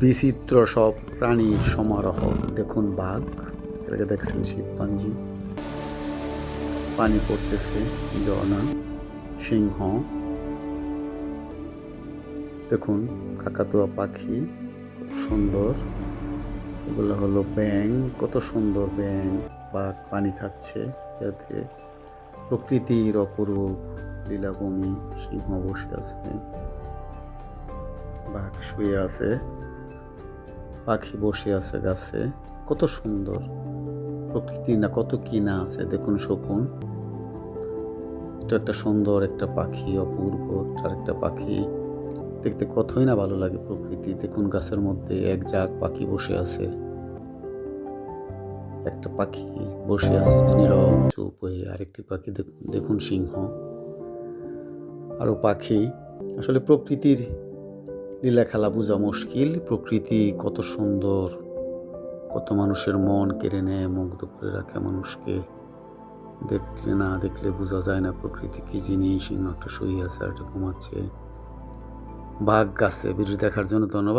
বিচিত্র সব প্রাণীর সমারোহ। দেখুন বাঘ, এটাকে দেখছেন শিবপাঞ্জি। পানি পড়তেছে ঝর্ণা সিংহ। দেখুন কাকাতুয়া পাখি, কত সুন্দর। এগুলো হলো ব্যাং কত সুন্দর ব্যাং বাঘ পানি খাচ্ছে, যাতে প্রকৃতির অপরূপ লীলাভূমি সিংহ বসে আছে। বাঘ শুয়ে আছে। পাখি বসে আছে গাছে। কত সুন্দর। প্রকৃতি না কত কি না আছে, দেখুন শকুন এটা একটা সুন্দর একটা পাখি, অপূর্ব একটা একটা পাখি। দেখতে কতই না ভালো লাগে প্রকৃতি। দেখুন গাছের মধ্যে এক জাগ পাখি বসে আছে। একটা পাখি বসে আছে নীরব, চুপ হয়ে। আরেকটি পাখি দেখুন দেখুন সিংহ। আরও পাখি। আসলে প্রকৃতির লীলা খেলা বোঝা মুশকিল। প্রকৃতি কত সুন্দর, কত মানুষের মন কেড়ে নেয়, মুগ্ধ করে রাখে মানুষকে। দেখলে না দেখলে বোঝা যায় না প্রকৃতি কী জিনিস একটা শুয়ে আছে আর একটা ঘুমাচ্ছে। বাঘ গাছে ভিডিও দেখার জন্য ধন্যবাদ।